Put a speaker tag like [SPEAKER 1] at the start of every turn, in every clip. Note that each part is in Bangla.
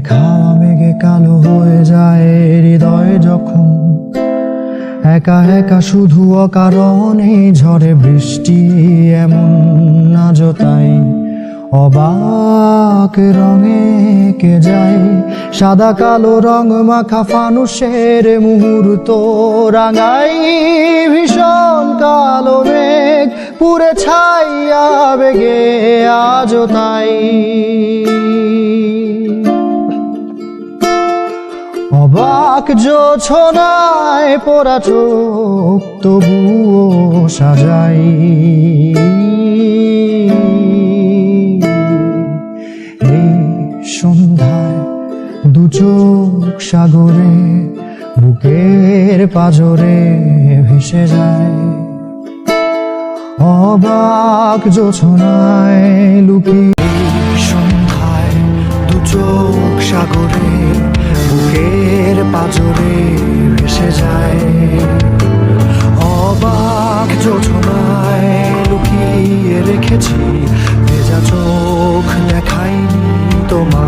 [SPEAKER 1] খাওয়া মেঘে কালো হয়ে যায় হৃদয় যখন। একা একা শুধু অকারণে ঝরে বৃষ্টি এমন নাজ তাই অবাক রঙে কে যায়? সাদা কালো রং মাখা ফানুষের মুহূর্ত রাঙাই। ভীষণ কালো মেঘ পুরে ছাইয়া বেগে আজও তাই। অবাক জোছনায় পোড়া চোখ তবুও সাজাই। এই সন্ধ্যায় দু চোখ সাগরে, বুকের পাজরে ভেসে যায়। অবাক জোছনায় লুকিয়ে দেখাইনি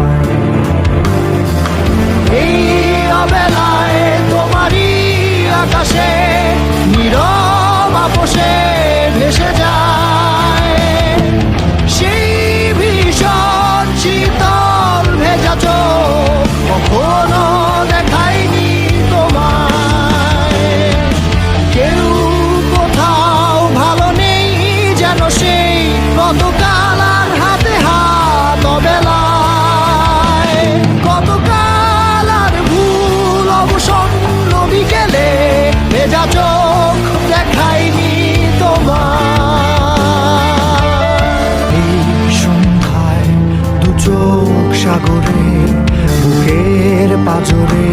[SPEAKER 1] ভেজা চোখ দেখাইনি তোমার। এই সন্ধ্যায় দু চোখ সাগরে বুকের পাজরে